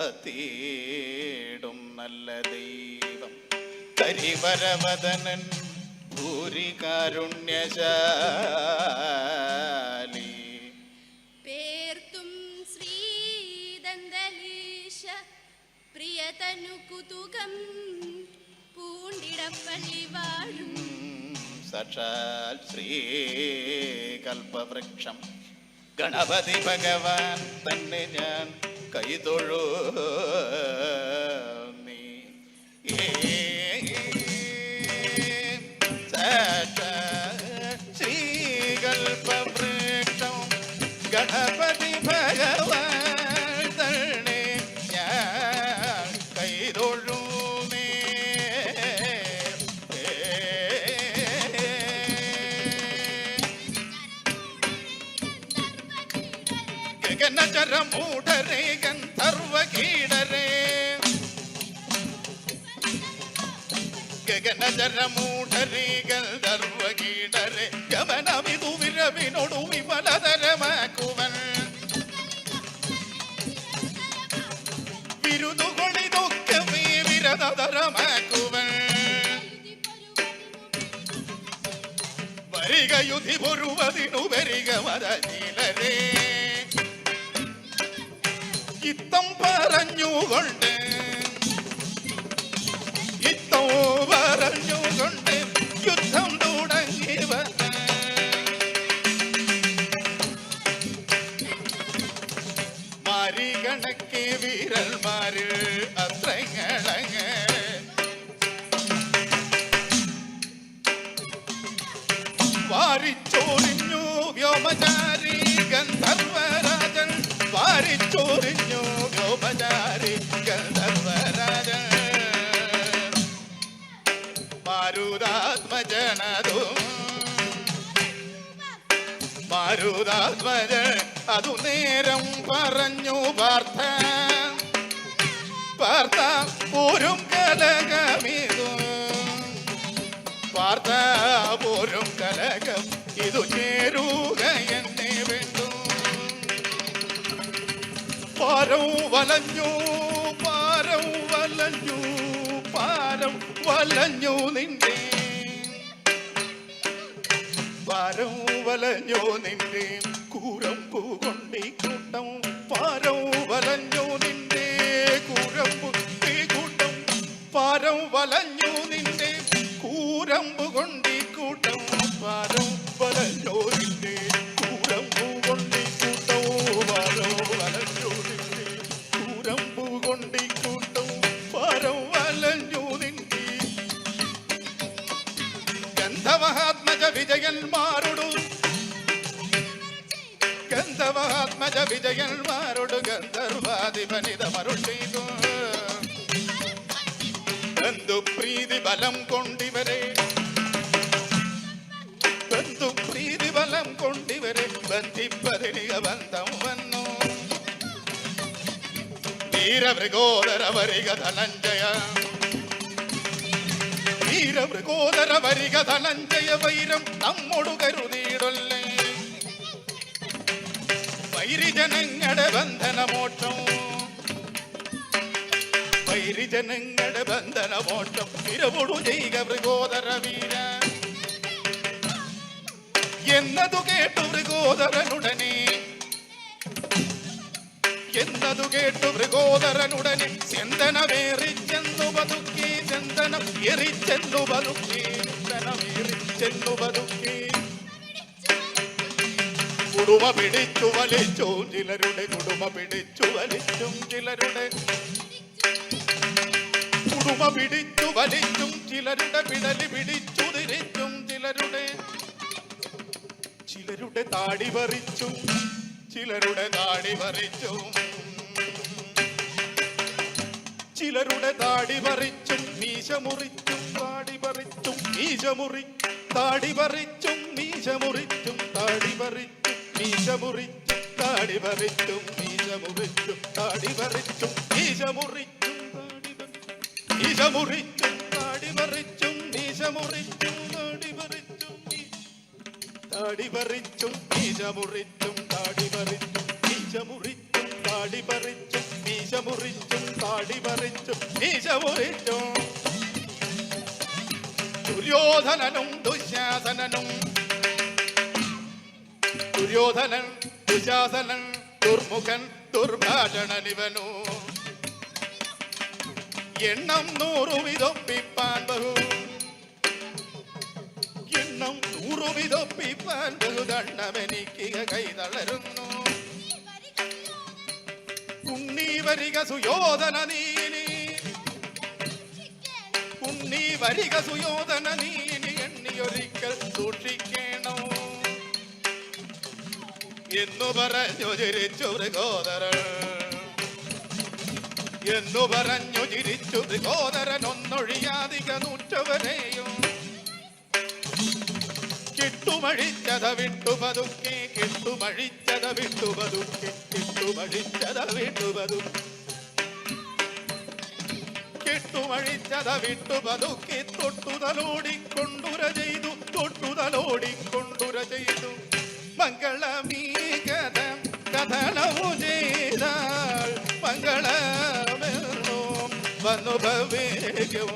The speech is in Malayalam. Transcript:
കാത്തീടും നല്ല ദൈവം. തരിവരവദനൻ ഭൂരി കാരുണ്യശാലി പേർത്തും ശ്രീദന്തലീശ പ്രിയതനു കുതുകം പൂണ്ടിടപ്പള്ളി വാഴും. ശ്രീ ഗണപതി ഭഗവാൻ തന്നെ ഞാൻ. கைதொழு நீ ஸ்ரீகல்பம் கணப கனஜர மூடரே கந்தர்வ கீடரே ಗಗನಜರ ಮೂಢರಿ ಗಂಧರ್ವ ಗೀಡರೆ ಗಮನವಿದು ವಿರವಿ ನೋಡು ವಿಮಲದರ ಮಾಕುವನ್ ಬಿರುದುಗೊಳಿದು ಕವಿ ವಿರದರ ಮಾಕುವನ್ ಬರಿಗ ಯುಧಿ ಬರುವದಿನು ಬೆರಿಗ ಮದ ನೀಲ ഇത്തം പറഞ്ഞുകൊണ്ട് യുദ്ധം തുടങ്ങി മാരികണക്കെ വീരന്മാര് മാരുതാത്മജൻ അതു നേരം പറഞ്ഞു പാർത്ഥ. പാർത്ഥ പോരും കലകമിതു വാർത്ത പോരും കലകം ഇതു ചേരുക എന്നെ വേണ്ടു. പാരം വലഞ്ഞു പാരം വലഞ്ഞു പാരം വലഞ്ഞു നിന്റെ പാരം വലഞ്ഞോ നിന്റെ കൂരം പൂകൊണ്ടി വിജയന്മാരോട് ഗന്ധർവാധിപനിതമരുൾ ചെയ്തു. ബന്ധുപ്രീതി ബലം കൊണ്ടിവരെ. ബന്ധുപ്രീതി ബലം കൊണ്ടിവരെ ബന്ധിപ്പതിനിക ബന്ധം വന്നു. വീരമൃഗോദര വരിക ധനഞ്ജയ. വീരമൃഗോദര വരിക ധനഞ്ജയ വൈരം നമ്മോട് കരുതിയിടല്ലേ. വൈരിജനങ്ങളുടെ ബന്ധനമോട്ടം. വൈരിജനങ്ങളുടെ ബന്ധനമോട്ടം. ഇരവൊടു ചെയ്യുക മൃഗോദര വീര. എന്നതു കേട്ടു മൃഗോദരനുടനെ. എന്നതു കേട്ടു മൃഗോദരനുടനെ. ചെന്തനമേറിച്ചെന്നു പതുക്കി ചെന്തനം എറിച്ചെന്നു പതുക്കി ചെന്തനമേറിച്ചെന്നു പതുക്കി. കുടുമ പിടിച്ചു വലിച്ചു ചിലരുടെ കുടുംബ പിടിച്ചു വലിച്ചും ചിലരുടെ കുടുംബ പിടിച്ചു വലിച്ചും ചിലരുടെ പിടലി പിടിച്ചു തിരിച്ചും. ചിലരുടെ ചിലരുടെ താടി പറിച്ചു. ചിലരുടെ താടി പറിച്ചു. ചിലരുടെ താടി പറിച്ചും. മീശ മുറിച്ചും. താടി പറിച്ചും. മീശ മുറി താടി പറിച്ചും. മീശ മുറിച്ചും. താടി പറിച്ചും താടി താടി താടി താടി താടി താടി താടി ദുര്യോധനനും ദുശാസനനും ദുര്യോധനൻ ദുശാസനൻ ദുർമുഖൻ ദുർഭാഷണനിവനു എണ്ണം നൂറു വിതൊപ്പിപ്പാൻ ബഹു എണ്ണം നൂറു വിതൊപ്പിപ്പാൻ ബഹുദണ്ഡമെനിക്ക് കൈതളരുന്നു ഉണ്ണി വരിക സുയോധന നീനി. ഉണ്ണി വരിക സുയോധന നീനി എണ്ണിയൊരിക്കൽ സൂക്ഷിക്കണം എന്നു പറഞ്ഞു ചിരിച്ചു മൃഗോദരൻ. എന്നു പറഞ്ഞു ചിരിച്ചു മൃഗോദരൻ ഒന്നൊഴിയാതിക നൂറ്റവരെയും കിട്ടുമഴിച്ചത വിട്ടു പതുക്കി കിട്ടുമഴിച്ചത വിട്ടു പതുക്കി കിട്ടുമഴിച്ചത വിട്ടു പതുക്കി. കിട്ടുമഴിച്ചത വിട്ടു പതുക്കി തൊട്ടുതലോടി കൊണ്ടുര ചെയ്തു തൊട്ടുതലോടി കൊണ്ടുര ചെയ്തു. മംഗളമീ കഥ കഥളമു ചെയ്താൽ മംഗളമെന്നും ഭവേക്കും